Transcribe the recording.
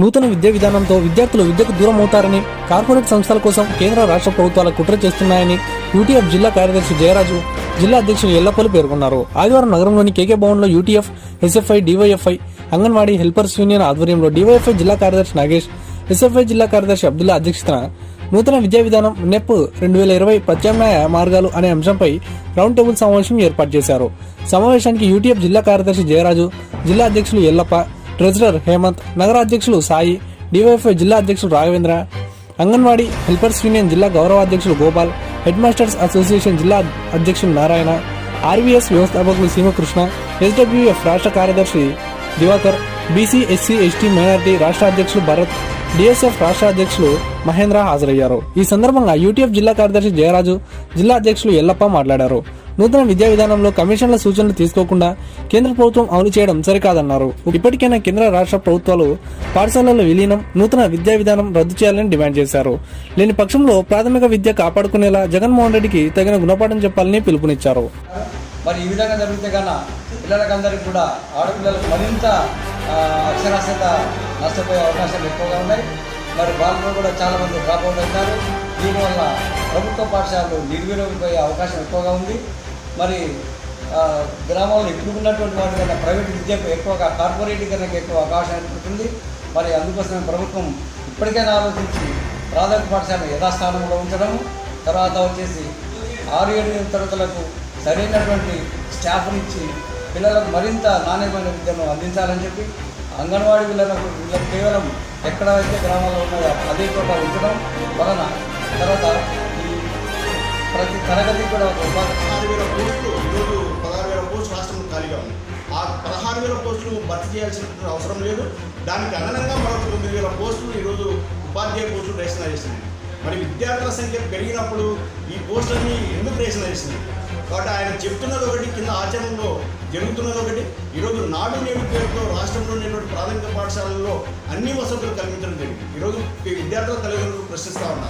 నూతన విద్యా విధానంతో విద్యార్థులు విద్యకు దూరం అవుతారని కార్పొరేట్ సంస్థల కోసం కేంద్ర రాష్ట్ర ప్రభుత్వాలు కుట్ర చేస్తున్నాయని యూటీఎఫ్ జిల్లా కార్యదర్శి జయరాజు జిల్లా అధ్యక్షులు ఎల్లపల్లి పేర్కొన్నారు. ఆదివారం నగరంలోని కేకే భవన్లో UTF SFI DYFI anganwadi helpers union ఆధ్వర్యంలో డివైఎఫ్ఐ జిల్లా కార్యదర్శి నాగేష్ ఎస్ఎఫ్ఐ జిల్లా కార్యదర్శి అబ్దుల్లా అధ్యక్షతన నూతన విద్యా విధానం నెప్ రెండు వేల ఇరవై ప్రత్యామ్నాయ మార్గాలు అనే అంశంపై రౌండ్ టేబుల్ సమావేశం ఏర్పాటు చేశారు. సమావేశానికి యూటీఎఫ్ జిల్లా కార్యదర్శి జయరాజు జిల్లా అధ్యక్షులు ఎల్లప్ప ట్రెజరర్ హేమంత్ నగర అధ్యక్షులు సాయి డివైఎఫ్ఐ జిల్లా అధ్యక్షులు రాఘవేంద్ర అంగన్వాడీ హెల్పర్స్ యూనియన్ జిల్లా గౌరవాధ్యక్షులు గోపాల్ హెడ్ మాస్టర్స్ అసోసియేషన్ జిల్లా అధ్యక్షులు నారాయణ ఆర్వీఎస్ వ్యవస్థాపకులు సీమకృష్ణ ఎస్డబ్ల్యూఎఫ్ రాష్ట్ర కార్యదర్శి Diwakar BC SC ST minority రాష్ట్ర అధ్యక్షులు భరత్ డిఎస్ఎఫ్ రాష్ట్ర అధ్యక్షులు మహేంద్ర హాజరయ్యారు. ఈ సందర్భంగా యూటీఎఫ్ జిల్లా కార్యదర్శి జయరాజు జిల్లా అధ్యక్షులు ఎల్లప్ప మాట్లాడారు. నూతన విద్యా విధానంలో కమిషన్ల సూచనలు తీసుకోకుండా కేంద్ర ప్రభుత్వం అమలు చేయడం సరికాదన్నారు. ఇప్పటికైనా కేంద్ర రాష్ట్ర ప్రభుత్వాలు పాఠశాలల విలీనం నూతన విద్యా విధానం రద్దు చేయాలని డిమాండ్ చేశారు. లేని పక్షంలో ప్రాథమిక విద్య కాపాడుకునేలా జగన్మోహన్ రెడ్డికి తగిన గుణపాఠం చెప్పాలని పిలుపునిచ్చారు. మరి ఈ విధంగా జరిగితే కన్నా పిల్లలకందరికీ కూడా ఆడపిల్లలకు మరింత అక్షరాస్యత నష్టపోయే అవకాశాలు ఎక్కువగా ఉన్నాయి. మరి వాళ్ళు కూడా చాలామంది డ్రాప్ అవుట్ అవుతారు దీనివల్ల ప్రభుత్వ పాఠశాలలు నిర్వీర్యమైపోయే అవకాశం ఎక్కువగా ఉంది. మరి ఆ, గ్రామాల్లో ఇప్పుడు ఉన్నటువంటి వాటి కన్నా ప్రైవేట్ విద్యకు ఎక్కువగా కార్పొరేటీకరణకు ఎక్కువ అవకాశం ఉంటుంది మరి అందుకోసమే ప్రభుత్వం ఇప్పటికైనా ఆలోచించి ప్రాథమిక పాఠశాల యథాస్థానంలో ఉంచడం తర్వాత వచ్చేసి ఆరు ఏడు తరగతులకు సరైనటువంటి స్టాఫ్ని ఇచ్చి పిల్లలకు మరింత నాణ్యమైన విద్యను అందించాలని చెప్పి అంగన్వాడీ పిల్లలకు వీళ్ళకి కేవలం ఎక్కడైతే గ్రామాల్లో ఉన్నాయో అదే చోట ఉంచడం వలన తర్వాత ఈ ప్రతి తరగతి కూడా ఒక పదహారు వేల పోస్టులు ఈరోజు పదహారు వేల పోస్టులు రాష్ట్రంలో ఖాళీగా ఉంది. ఆ పదహారు వేల పోస్టులు భర్తీ చేయాల్సిన అవసరం లేదు. దానికి అదనంగా మరొక తొమ్మిది వేల పోస్టులు ఈరోజు ఉపాధ్యాయ పోస్టులు రేషన్ చేసింది. మరి విద్యార్థుల సంఖ్య పెరిగినప్పుడు ఈ పోస్టులన్నీ ఎందుకు రేషన్ చేసింది? కాబట్టి ఆయన చెప్తున్నది ఒకటి కింద ఆచరణలో జరుగుతున్నది ఒకటి. ఈరోజు నాడు నేడు పేరుతో రాష్ట్రంలో ఉన్నటువంటి ప్రాథమిక పాఠశాలల్లో అన్ని వసతులు కల్పించడం జరిగింది. ఈరోజు విద్యార్థుల తల్లిదండ్రులు ప్రశ్నిస్తూ ఉన్నారు.